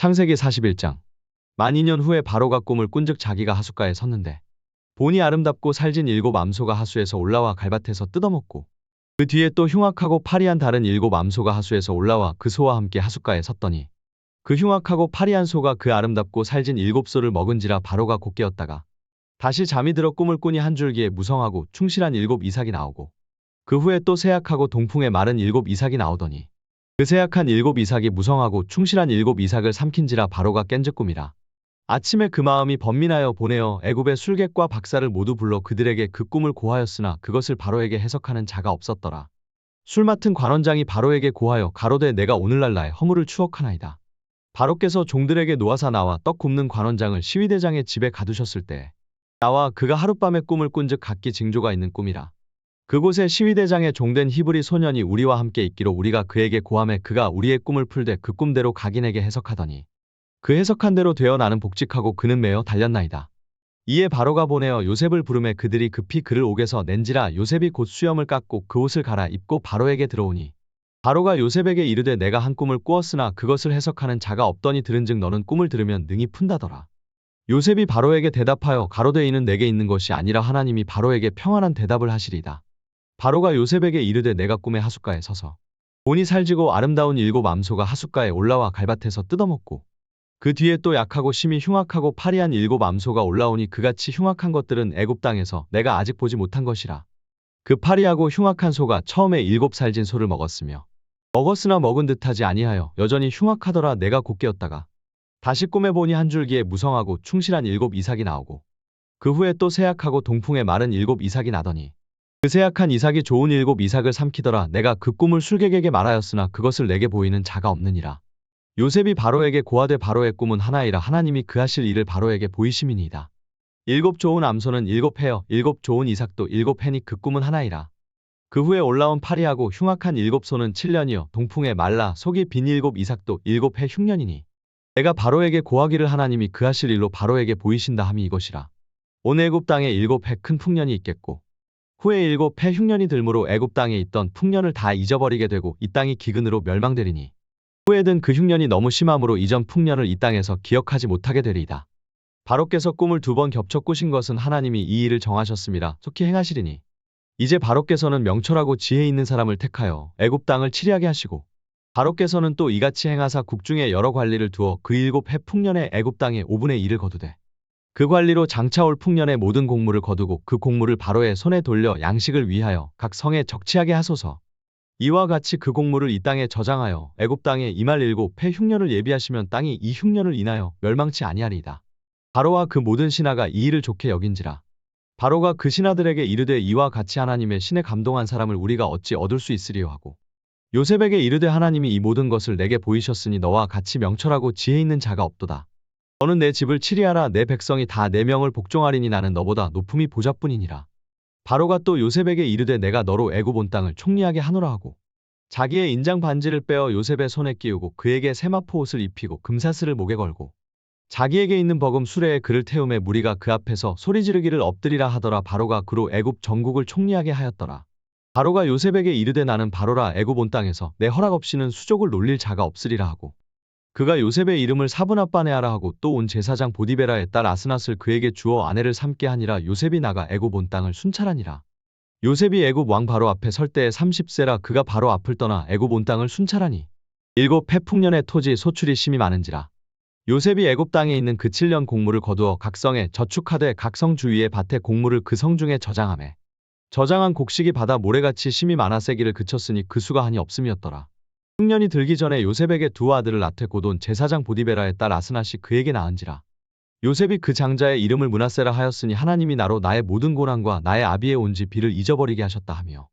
창세기 41장. 만 2년 후에 바로가 꿈을 꾼즉 자기가 하숫가에 섰는데 본이 아름답고 살진 일곱 암소가 하수에서 올라와 갈밭에서 뜯어먹고 그 뒤에 또 흉악하고 파리한 다른 일곱 암소가 하수에서 올라와 그 소와 함께 하숫가에 섰더니 그 흉악하고 파리한 소가 그 아름답고 살진 일곱 소를 먹은지라 바로가 곧 깨었다가 다시 잠이 들어 꿈을 꾸니 한 줄기에 무성하고 충실한 일곱 이삭이 나오고 그 후에 또 세약하고 동풍에 마른 일곱 이삭이 나오더니 그 세약한 일곱 이삭이 무성하고 충실한 일곱 이삭을 삼킨지라 바로가 깬즉 꿈이라. 아침에 그 마음이 번민하여 보내어 애굽의 술객과 박사를 모두 불러 그들에게 그 꿈을 고하였으나 그것을 바로에게 해석하는 자가 없었더라. 술 맡은 관원장이 바로에게 고하여 가로되 내가 오늘날 나의 허물을 추억하나이다. 바로께서 종들에게 노하사 나와 떡 굽는 관원장을 시위대장의 집에 가두셨을 때 나와 그가 하룻밤에 꿈을 꾼즉 각기 징조가 있는 꿈이라. 그곳에 시위대장의 종된 히브리 소년이 우리와 함께 있기로 우리가 그에게 고함에 그가 우리의 꿈을 풀되 그 꿈대로 각인에게 해석하더니 그 해석한 대로 되어 나는 복직하고 그는 매어 달렸나이다. 이에 바로가 보내어 요셉을 부르매 그들이 급히 그를 옥에서 낸지라 요셉이 곧 수염을 깎고 그 옷을 갈아 입고 바로에게 들어오니 바로가 요셉에게 이르되 내가 한 꿈을 꾸었으나 그것을 해석하는 자가 없더니 들은즉 너는 꿈을 들으면 능히 푼다더라. 요셉이 바로에게 대답하여 가로되 이는 내게 있는 것이 아니라 하나님이 바로에게 평안한 대답을 하시리다. 바로가 요셉에게 이르되 내가 꿈의 하숫가에 서서 본이 살지고 아름다운 일곱 암소가 하숫가에 올라와 갈밭에서 뜯어먹고 그 뒤에 또 약하고 심히 흉악하고 파리한 일곱 암소가 올라오니 그같이 흉악한 것들은 애굽 땅에서 내가 아직 보지 못한 것이라. 그 파리하고 흉악한 소가 처음에 일곱 살진 소를 먹었으며 먹었으나 먹은 듯하지 아니하여 여전히 흉악하더라 내가 곧 깨었다가 다시 꿈에 보니 한 줄기에 무성하고 충실한 일곱 이삭이 나오고 그 후에 또 세약하고 동풍에 마른 일곱 이삭이 나더니 그 세약한 이삭이 좋은 일곱 이삭을 삼키더라 내가 그 꿈을 술객에게 말하였으나 그것을 내게 보이는 자가 없느니라. 요셉이 바로에게 고하되 바로의 꿈은 하나이라 하나님이 그 하실 일을 바로에게 보이심이니이다. 일곱 좋은 암소는 일곱 해여 일곱 좋은 이삭도 일곱 해니 그 꿈은 하나이라. 그 후에 올라온 파리하고 흉악한 일곱 소는 칠년이여 동풍에 말라 속이 빈 일곱 이삭도 일곱 해 흉년이니 내가 바로에게 고하기를 하나님이 그 하실 일로 바로에게 보이신다 함이 이것이라. 온 애굽 땅에 일곱 해 큰 풍년이 있겠고 후에 일곱 해 흉년이 들므로 애굽 땅에 있던 풍년을 다 잊어버리게 되고 이 땅이 기근으로 멸망되리니. 후에 든 그 흉년이 너무 심함으로 이전 풍년을 이 땅에서 기억하지 못하게 되리이다. 바로께서 꿈을 두 번 겹쳐 꾸신 것은 하나님이 이 일을 정하셨음이라 속히 행하시리니. 이제 바로께서는 명철하고 지혜 있는 사람을 택하여 애굽 땅을 치리하게 하시고 바로께서는 또 이같이 행하사 국중에 여러 관리를 두어 그 일곱 해 풍년에 애굽 땅에 5분의 1을 거두되 그 관리로 장차올 풍년의 모든 공물을 거두고 그 공물을 바로의 손에 돌려 양식을 위하여 각 성에 적치하게 하소서. 이와 같이 그 공물을 이 땅에 저장하여 애굽 땅에 이말 일곱 해 흉년을 예비하시면 땅이 이 흉년을 인하여 멸망치 아니하리이다. 바로와 그 모든 신하가 이 일을 좋게 여긴지라. 바로가 그 신하들에게 이르되 이와 같이 하나님의 신에 감동한 사람을 우리가 어찌 얻을 수 있으리요 하고 요셉에게 이르되 하나님이 이 모든 것을 내게 보이셨으니 너와 같이 명철하고 지혜 있는 자가 없도다. 너는 내 집을 치리하라 내 백성이 다 내 명을 복종하리니 나는 너보다 높음이 보좌뿐이니라. 바로가 또 요셉에게 이르되 내가 너로 애굽 온 땅을 총리하게 하노라 하고 자기의 인장 반지를 빼어 요셉의 손에 끼우고 그에게 세마포 옷을 입히고 금사슬을 목에 걸고 자기에게 있는 버금 수레에 그를 태움에 무리가 그 앞에서 소리 지르기를 엎드리라 하더라 바로가 그로 애굽 전국을 총리하게 하였더라. 바로가 요셉에게 이르되 나는 바로라 애굽 온 땅에서 내 허락 없이는 수족을 놀릴 자가 없으리라 하고 그가 요셉의 이름을 사분합반해하라 하고 또 온 제사장 보디베라의 딸 아스낫을 그에게 주어 아내를 삼게 하니라 요셉이 나가 애굽 온 땅을 순찰하니라. 요셉이 애굽 왕 바로 앞에 설 때에 30세라 그가 바로 앞을 떠나 애굽 온 땅을 순찰하니 일곱 해 풍년의 토지 소출이 심히 많은지라. 요셉이 애굽 땅에 있는 그 7년 곡물을 거두어 각 성에 저축하되 각성 주위의 밭에 곡물을 그 성 중에 저장하매 저장한 곡식이 바다 모래같이 심히 많아 세기를 그쳤으니 그 수가 한이 없음이었더라. 흉년이 들기 전에 요셉에게 두 아들을 곧온 제사장 보디베라의 딸 아스낫이 그에게 낳은지라. 요셉이 그 장자의 이름을 문하세라 하였으니 하나님이 나로 나의 모든 고난과 나의 아비의 온지 비를 잊어버리게 하셨다 하며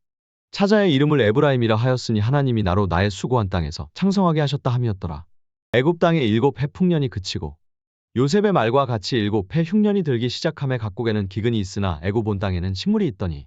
차자의 이름을 에브라임이라 하였으니 하나님이 나로 나의 수고한 땅에서 창성하게 하셨다 함이었더라. 애굽 땅에 일곱 해 풍년이 그치고 요셉의 말과 같이 일곱 해 흉년이 들기 시작함에 각국에는 기근이 있으나 애굽 온 땅에는 식물이 있더니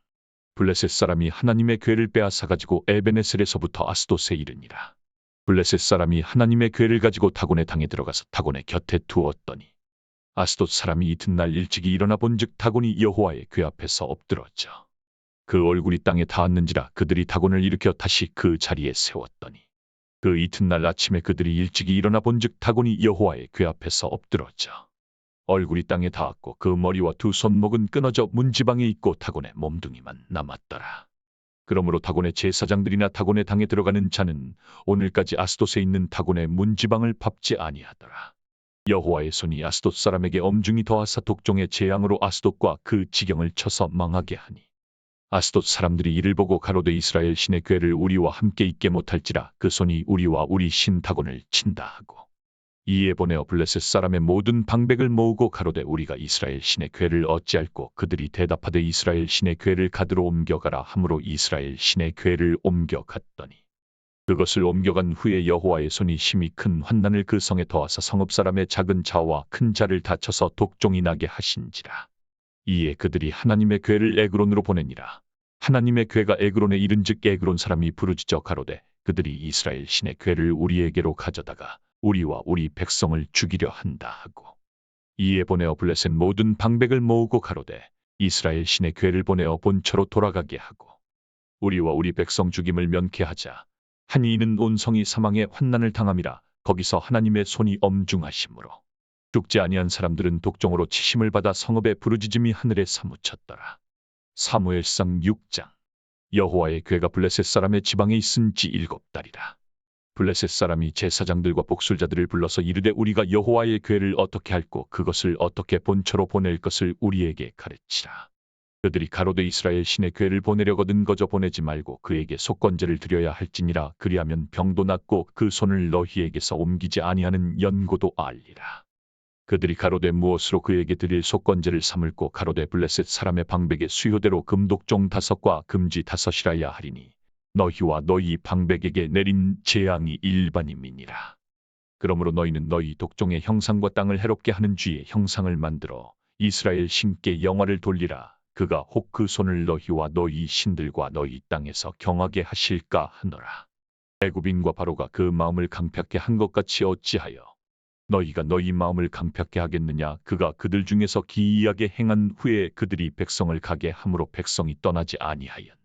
블레셋 사람이 하나님의 괴를 빼앗아 가지고 에베네셀에서부터 아스돗에 이르니라. 블레셋 사람이 하나님의 괴를 가지고 다곤의 당에 들어가서 다곤의 곁에 두었더니 아스돗 사람이 이튿날 일찍이 일어나 본즉 다곤이 여호와의 궤 앞에서 엎드러져 그 얼굴이 땅에 닿았는지라 그들이 다곤을 일으켜 다시 그 자리에 세웠더니 그 이튿날 아침에 그들이 일찍이 일어나 본즉 다곤이 여호와의 궤 앞에서 엎드러져 얼굴이 땅에 닿았고 그 머리와 두 손목은 끊어져 문지방에 있고 다곤의 몸뚱이만 남았더라. 그러므로 다곤의 제사장들이나 다곤의 당에 들어가는 자는 오늘까지 아스돗에 있는 다곤의 문지방을 밟지 아니하더라. 여호와의 손이 아스돗 사람에게 엄중히 더하사 독종의 재앙으로 아스돗과 그 지경을 쳐서 망하게 하니 아스돗 사람들이 이를 보고 가로되 이스라엘 신의 괴를 우리와 함께 있게 못할지라 그 손이 우리와 우리 신 다곤을 친다 하고 이에 보내어 블레셋 사람의 모든 방백을 모으고 가로되 우리가 이스라엘 신의 괴를 어찌할꼬? 그들이 대답하되 이스라엘 신의 괴를 가드로 옮겨가라 함으로 이스라엘 신의 괴를 옮겨갔더니. 그것을 옮겨간 후에 여호와의 손이 심히 큰 환난을 그 성에 더하사 성읍 사람의 작은 자와 큰 자를 다쳐서 독종이 나게 하신지라. 이에 그들이 하나님의 괴를 에그론으로 보내니라. 하나님의 괴가 에그론에 이른즉 에그론 사람이 부르짖어 가로되 그들이 이스라엘 신의 괴를 우리에게로 가져다가 우리와 우리 백성을 죽이려 한다 하고. 이에 보내어 블레셋 모든 방백을 모으고 가로되 이스라엘 신의 괴를 보내어 본처로 돌아가게 하고 우리와 우리 백성 죽임을 면케하자. 하니 이는 온 성이 사망의 환난을 당함이라 거기서 하나님의 손이 엄중하심으로 죽지 아니한 사람들은 독종으로 치심을 받아 성읍의 부르짖음이 하늘에 사무쳤더라. 사무엘상 6장. 여호와의 괴가 블레셋 사람의 지방에 있은 지 일곱 달이라 블레셋 사람이 제사장들과 복술자들을 불러서 이르되 우리가 여호와의 괴를 어떻게 할꼬 그것을 어떻게 본처로 보낼 것을 우리에게 가르치라. 그들이 가로되 이스라엘 신의 괴를 보내려거든 거저 보내지 말고 그에게 속건제를 드려야 할지니라 그리하면 병도 낫고 그 손을 너희에게서 옮기지 아니하는 연고도 알리라. 그들이 가로되 무엇으로 그에게 드릴 속건제를 삼을고 가로되 블레셋 사람의 방백의 수요대로 금독종 다섯과 금지 다섯이라야 하리니 너희와 너희 방백에게 내린 재앙이 일반임이니라. 그러므로 너희는 너희 독종의 형상과 땅을 해롭게 하는 쥐의 형상을 만들어 이스라엘 신께 영화를 돌리라. 그가 혹 그 손을 너희와 너희 신들과 너희 땅에서 경하게 하실까 하노라. 애굽인과 바로가 그 마음을 강팍게 한것 같이 어찌하여 너희가 너희 마음을 강팍게 하겠느냐 그가 그들 중에서 기이하게 행한 후에 그들이 백성을 가게 함으로 백성이 떠나지 아니하였느냐.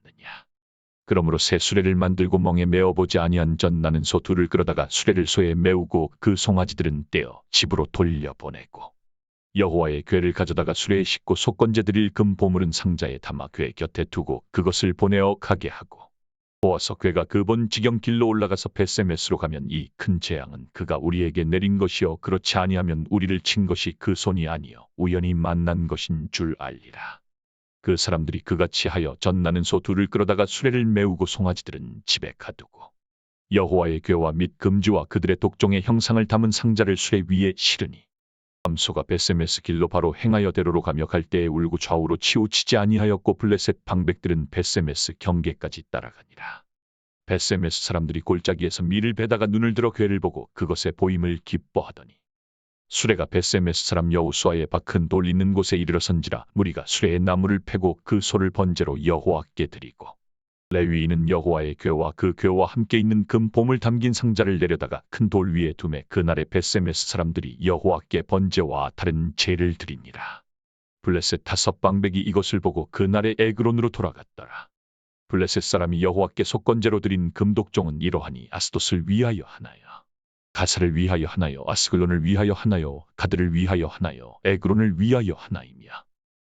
그러므로 새 수레를 만들고 멍에 메어보지 아니한 전 나는 소 둘을 끌어다가 수레를 소에 메우고 그 송아지들은 떼어 집으로 돌려보내고 여호와의 괴를 가져다가 수레에 싣고 속건제 드릴 금 보물은 상자에 담아 괴 곁에 두고 그것을 보내어 가게 하고 보아서 괴가 그 본 지경 길로 올라가서 베세메스로 가면 이 큰 재앙은 그가 우리에게 내린 것이요 그렇지 아니하면 우리를 친 것이 그 손이 아니요 우연히 만난 것인 줄 알리라. 그 사람들이 그같이 하여 전나는 소 둘을 끌어다가 수레를 메우고 송아지들은 집에 가두고 여호와의 괴와 및 금주와 그들의 독종의 형상을 담은 상자를 수레 위에 실으니 암소가 베세메스 길로 바로 행하여 대로로 가며 갈 때에 울고 좌우로 치우치지 아니하였고 블레셋 방백들은 베세메스 경계까지 따라가니라. 베세메스 사람들이 골짜기에서 밀을 베다가 눈을 들어 괴를 보고 그것의 보임을 기뻐하더니 수레가 베세메스 사람 여우수아의 박힌 돌 있는 곳에 이르러선지라 무리가 수레의 나무를 패고 그 소를 번제로 여호와께 드리고 레위인은 여호와의 괴와 그 괴와 함께 있는 금 봄을 담긴 상자를 내려다가 큰 돌 위에 두매 그날에 베세메스 사람들이 여호와께 번제와 다른 제를 드리니라. 블레셋 다섯 방백이 이것을 보고 그날에 에그론으로 돌아갔더라. 블레셋 사람이 여호와께 속건제로 드린 금독종은 이러하니 아스돗을 위하여 하나요. 가사를 위하여 하나요? 아스글론을 위하여 하나요? 가드를 위하여 하나요? 에그론을 위하여 하나이며.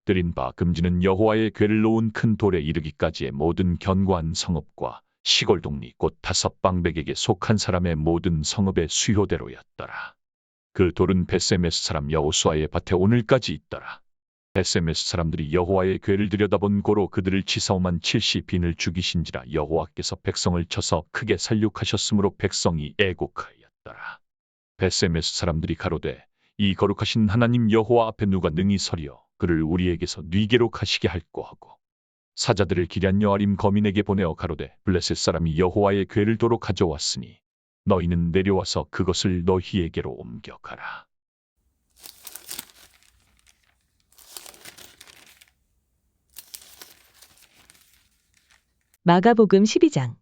드린 바 금지는 여호와의 괴를 놓은 큰 돌에 이르기까지의 모든 견고한 성읍과 시골 동리 곧 다섯 방백에게 속한 사람의 모든 성읍의 수효대로였더라. 그 돌은 베세메스 사람 여호수아의 밭에 오늘까지 있더라. 베세메스 사람들이 여호와의 괴를 들여다본 고로 그들을 치사오만 칠시 빈을 죽이신지라 여호와께서 백성을 쳐서 크게 살육하셨으므로 백성이 애곡하였 따라. 베세메스 사람들이 가로되 이 거룩하신 하나님 여호와 앞에 누가 능히 서리어 그를 우리에게서 뉘게로 가시게 할꼬 하고. 사자들을 기리한 여아림 거민에게 보내어 가로되 블레셋 사람이 여호와의 괴를 도로 가져왔으니 너희는 내려와서 그것을 너희에게로 옮겨가라. 마가복음 12장.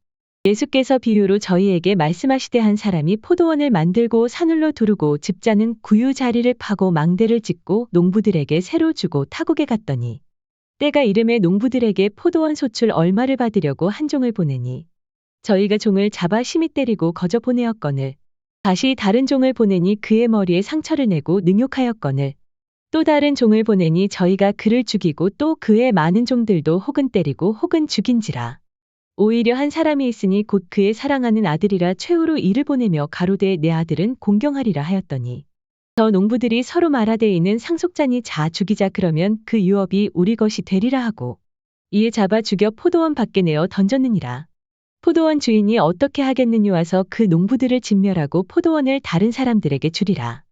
예수께서 비유로 저희에게 말씀하시되 한 사람이 포도원을 만들고 산울로 두르고 집자는 구유 자리를 파고 망대를 짓고 농부들에게 새로 주고 타국에 갔더니 때가 이름에 농부들에게 포도원 소출 얼마를 받으려고 한 종을 보내니 저희가 종을 잡아 심히 때리고 거저 보내었거늘 다시 다른 종을 보내니 그의 머리에 상처를 내고 능욕하였거늘 또 다른 종을 보내니 저희가 그를 죽이고 또 그의 많은 종들도 혹은 때리고 혹은 죽인지라. 오히려 한 사람이 있으니 곧 그의 사랑하는 아들이라 최후로 이를 보내며 가로되 내 아들은 공경하리라 하였더니 저 농부들이 서로 말하되 이는 상속자니 자 죽이자 그러면 그 유업이 우리 것이 되리라 하고 이에 잡아 죽여 포도원 밖에 내어 던졌느니라. 포도원 주인이 어떻게 하겠느냐 와서 그 농부들을 진멸하고 포도원을 다른 사람들에게 주리라.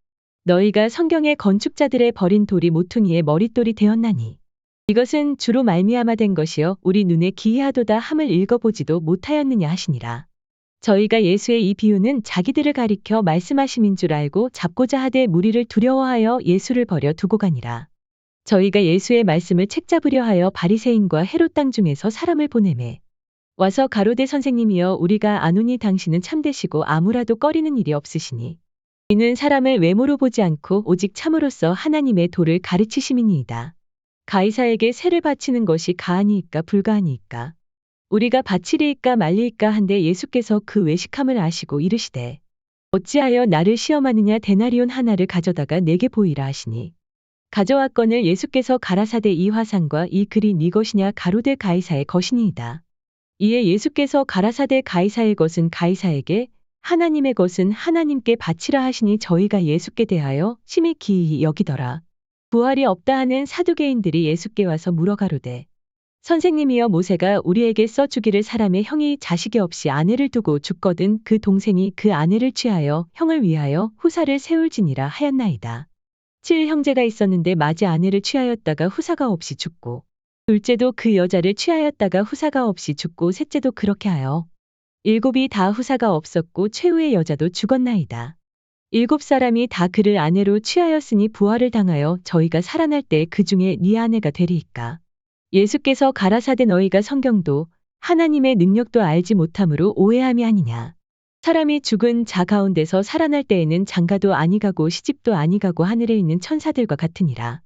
너희가 성경의 건축자들의 버린 돌이 모퉁이의 머릿돌이 되었나니 이것은 주로 말미암아 된 것이요 우리 눈에 기이하도다 함을 읽어보지도 못하였느냐 하시니라. 저희가 예수의 이 비유는 자기들을 가리켜 말씀하심인 줄 알고 잡고자 하되 무리를 두려워하여 예수를 버려 두고 가니라. 저희가 예수의 말씀을 책잡으려 하여 바리새인과 헤롯 땅 중에서 사람을 보내매 와서 가로대 선생님이여 우리가 아노니 당신은 참되시고 아무라도 꺼리는 일이 없으시니 이는 사람을 외모로 보지 않고 오직 참으로써 하나님의 도를 가르치심이니이다. 가이사에게 세를 바치는 것이 가하니이까 불가하니이까 우리가 바치리이까 말리이까 한데 예수께서 그 외식함을 아시고 이르시되 어찌하여 나를 시험하느냐 데나리온 하나를 가져다가 내게 보이라 하시니 가져왔건을 예수께서 가라사대 이 화상과 이 글이 네 것이냐 가로대 가이사의 것이니이다. 이에 예수께서 가라사대 가이사의 것은 가이사에게 하나님의 것은 하나님께 바치라 하시니 저희가 예수께 대하여 심히 기이히 여기더라. 부활이 없다 하는 사두개인들이 예수께 와서 물어가로되 선생님이여 모세가 우리에게 써 주기를 사람의 형이 자식이 없이 아내를 두고 죽거든 그 동생이 그 아내를 취하여 형을 위하여 후사를 세울지니라 하였나이다. 칠 형제가 있었는데 마지 아내를 취하였다가 후사가 없이 죽고 둘째도 그 여자를 취하였다가 후사가 없이 죽고 셋째도 그렇게 하여 일곱이 다 후사가 없었고 최후의 여자도 죽었나이다. 일곱 사람이 다 그를 아내로 취하였으니 부활을 당하여 저희가 살아날 때 그 중에 네 아내가 되리이까. 예수께서 가라사대 너희가 성경도 하나님의 능력도 알지 못함으로 오해함이 아니냐. 사람이 죽은 자 가운데서 살아날 때에는 장가도 아니가고 시집도 아니가고 하늘에 있는 천사들과 같으니라.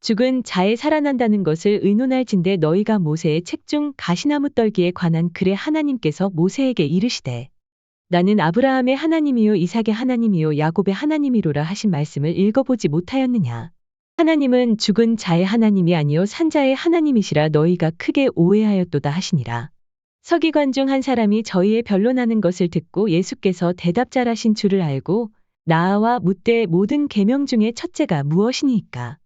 죽은 자에 살아난다는 것을 의논할진대 너희가 모세의 책 중 가시나무 떨기에 관한 글에 하나님께서 모세에게 이르시되 나는 아브라함의 하나님이요 이삭의 하나님이요 야곱의 하나님이로라 하신 말씀을 읽어보지 못하였느냐. 하나님은 죽은 자의 하나님이 아니요 산자의 하나님이시라 너희가 크게 오해하였도다 하시니라. 서기관 중 한 사람이 저희의 변론하는 것을 듣고 예수께서 대답 잘하신 줄을 알고 나아와 묻되 모든 계명 중에 첫째가 무엇이니까.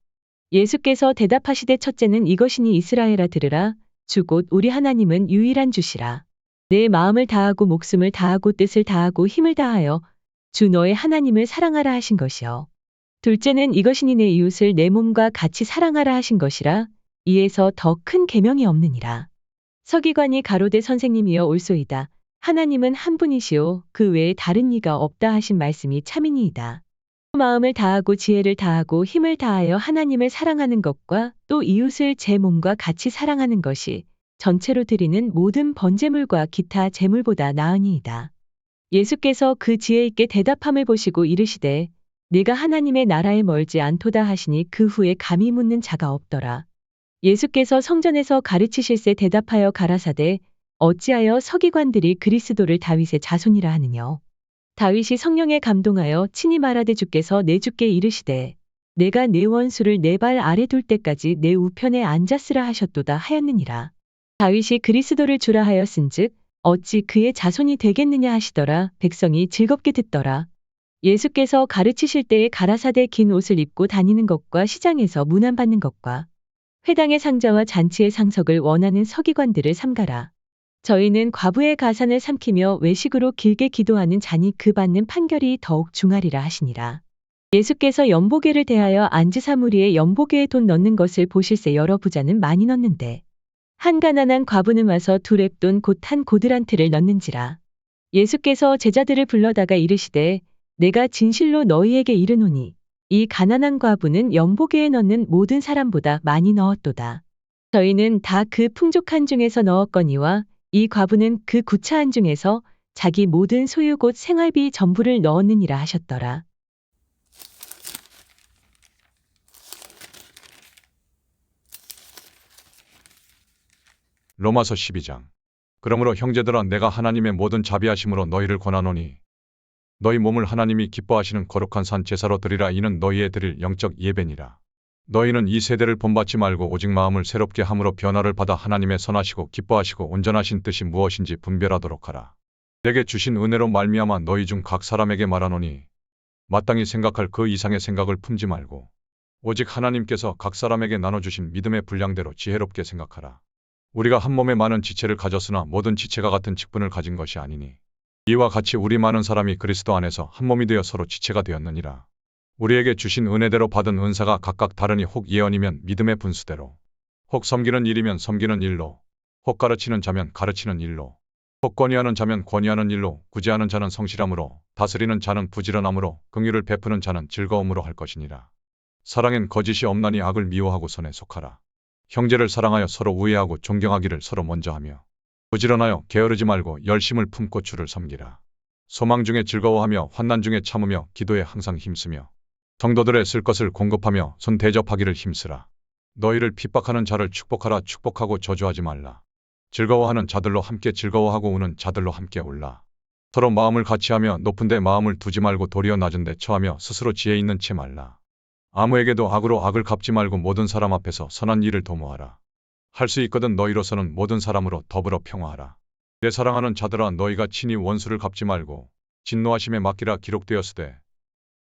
예수께서 대답하시되 첫째는 이것이니 이스라엘아 들으라 주곧 우리 하나님은 유일한 주시라. 내 마음을 다하고 목숨을 다하고 뜻을 다하고 힘을 다하여 주 너의 하나님을 사랑하라 하신 것이요. 둘째는 이것이니 내 이웃을 내 몸과 같이 사랑하라 하신 것이라 이에서 더 큰 계명이 없느니라. 서기관이 가로대 선생님이여 올소이다. 하나님은 한 분이시오 그 외에 다른 이가 없다 하신 말씀이 참이니이다. 마음을 다하고 지혜를 다하고 힘을 다하여 하나님을 사랑하는 것과 또 이웃을 제 몸과 같이 사랑하는 것이 전체로 드리는 모든 번제물과 기타 제물보다 나으니이다. 예수께서 그 지혜 있게 대답함을 보시고 이르시되 내가 하나님의 나라에 멀지 않도다 하시니 그 후에 감히 묻는 자가 없더라. 예수께서 성전에서 가르치실세 대답하여 가라사대 어찌하여 서기관들이 그리스도를 다윗의 자손이라 하느냐. 다윗이 성령에 감동하여 친히 말하되 주께서 내 주께 이르시되 내가 내 원수를 내 발 아래 둘 때까지 내 우편에 앉았으라 하셨도다 하였느니라. 다윗이 그리스도를 주라 하였은즉 어찌 그의 자손이 되겠느냐 하시더라 백성이 즐겁게 듣더라. 예수께서 가르치실 때에 가라사대 긴 옷을 입고 다니는 것과 시장에서 문안받는 것과 회당의 상자와 잔치의 상석을 원하는 서기관들을 삼가라. 저희는 과부의 가산을 삼키며 외식으로 길게 기도하는 자니 그 받는 판결이 더욱 중하리라 하시니라. 예수께서 연보계를 대하여 안지사무리에 연보계에 돈 넣는 것을 보실세 여러 부자는 많이 넣는데 한 가난한 과부는 와서 두 랩돈 곧 한 고드란트를 넣는지라. 예수께서 제자들을 불러다가 이르시되 내가 진실로 너희에게 이르노니 이 가난한 과부는 연보계에 넣는 모든 사람보다 많이 넣었도다. 저희는 다 그 풍족한 중에서 넣었거니와 이 과부는 그 구차한 중에서 자기 모든 소유 곧 생활비 전부를 넣었느니라 하셨더라. 로마서 12장. 그러므로 형제들아 내가 하나님의 모든 자비하심으로 너희를 권하노니 너희 몸을 하나님이 기뻐하시는 거룩한 산 제사로 드리라 이는 너희의 드릴 영적 예배니라. 너희는 이 세대를 본받지 말고 오직 마음을 새롭게 함으로 변화를 받아 하나님의 선하시고 기뻐하시고 온전하신 뜻이 무엇인지 분별하도록 하라. 내게 주신 은혜로 말미암아 너희 중 각 사람에게 말하노니 마땅히 생각할 그 이상의 생각을 품지 말고 오직 하나님께서 각 사람에게 나눠주신 믿음의 분량대로 지혜롭게 생각하라. 우리가 한 몸에 많은 지체를 가졌으나 모든 지체가 같은 직분을 가진 것이 아니니 이와 같이 우리 많은 사람이 그리스도 안에서 한 몸이 되어 서로 지체가 되었느니라. 우리에게 주신 은혜대로 받은 은사가 각각 다르니 혹 예언이면 믿음의 분수대로 혹 섬기는 일이면 섬기는 일로 혹 가르치는 자면 가르치는 일로 혹 권위하는 자면 권위하는 일로 구제하는 자는 성실함으로 다스리는 자는 부지런함으로 긍휼을 베푸는 자는 즐거움으로 할 것이니라. 사랑엔 거짓이 없나니 악을 미워하고 선에 속하라. 형제를 사랑하여 서로 우애하고 존경하기를 서로 먼저 하며 부지런하여 게으르지 말고 열심을 품고 주를 섬기라. 소망 중에 즐거워하며 환난 중에 참으며 기도에 항상 힘쓰며 성도들의 쓸 것을 공급하며 손 대접하기를 힘쓰라. 너희를 핍박하는 자를 축복하라 축복하고 저주하지 말라. 즐거워하는 자들로 함께 즐거워하고 우는 자들로 함께 울라. 서로 마음을 같이하며 높은 데 마음을 두지 말고 도리어 낮은 데 처하며 스스로 지혜 있는 채 말라. 아무에게도 악으로 악을 갚지 말고 모든 사람 앞에서 선한 일을 도모하라. 할 수 있거든 너희로서는 모든 사람으로 더불어 평화하라. 내 사랑하는 자들아 너희가 친히 원수를 갚지 말고 진노하심에 맡기라 기록되었으되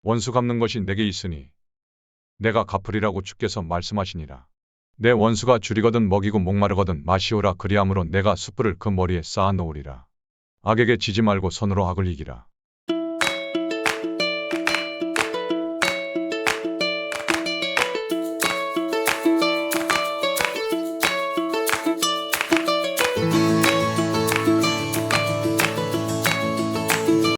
원수 갚는 것이 내게 있으니 내가 갚으리라고 주께서 말씀하시니라. 내 원수가 줄이거든 먹이고 목마르거든 마시오라 그리함으로 내가 숯불을 그 머리에 쌓아 놓으리라. 악에게 지지 말고 손으로 악을 이기라.